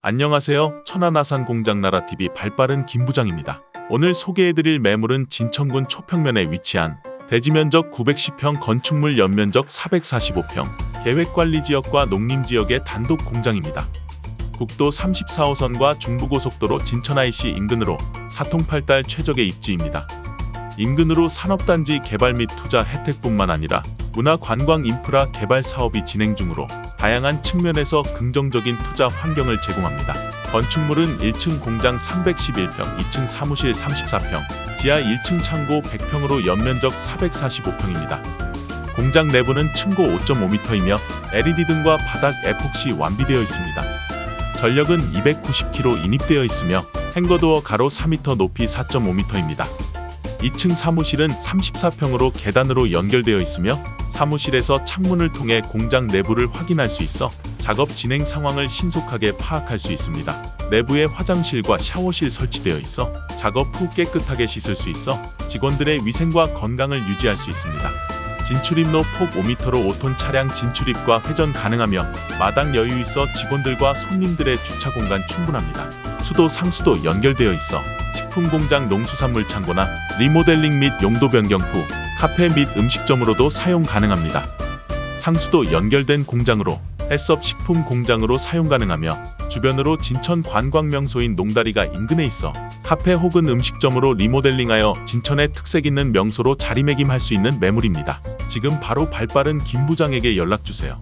안녕하세요. 천안아산 공장 나라TV 발빠른 김부장입니다. 오늘 소개해드릴 매물은 진천군 초평면에 위치한 대지면적 910평 건축물 연면적 445평 계획관리지역과 농림지역의 단독 공장입니다. 국도 34호선과 중부고속도로 진천-IC 인근으로 사통팔달 최적의 입지입니다. 인근으로 산업단지 개발 및 투자 혜택뿐만 아니라 문화 관광 인프라 개발 사업이 진행 중으로 다양한 측면에서 긍정적인 투자 환경을 제공합니다. 건축물은 1층 공장 311평, 2층 사무실 34평, 지하 1층 창고 100평으로 연면적 445평입니다. 공장 내부는 층고 5.5m이며 LED 등과 바닥 에폭시 완비되어 있습니다. 전력은 290kV 인입되어 있으며 행거도어 가로 4m 높이 4.5m입니다. 2층 사무실은 34평으로 계단으로 연결되어 있으며 사무실에서 창문을 통해 공장 내부를 확인할 수 있어 작업 진행 상황을 신속하게 파악할 수 있습니다. 내부에 화장실과 샤워실 설치되어 있어 작업 후 깨끗하게 씻을 수 있어 직원들의 위생과 건강을 유지할 수 있습니다. 진출입로 폭 5m로 5톤 차량 진출입과 회전 가능하며 마당 여유 있어 직원들과 손님들의 주차 공간 충분합니다. 수도 상수도 연결되어 있어 식품 공장 농수산물 창고나 리모델링 및 용도 변경 후 카페 및 음식점으로도 사용 가능합니다. 상수도 연결된 공장으로 해썹 식품 공장으로 사용 가능하며 주변으로 진천 관광 명소인 농다리가 인근에 있어 카페 혹은 음식점으로 리모델링하여 진천의 특색 있는 명소로 자리매김할 수 있는 매물입니다. 지금 바로 발빠른 김 부장에게 연락 주세요.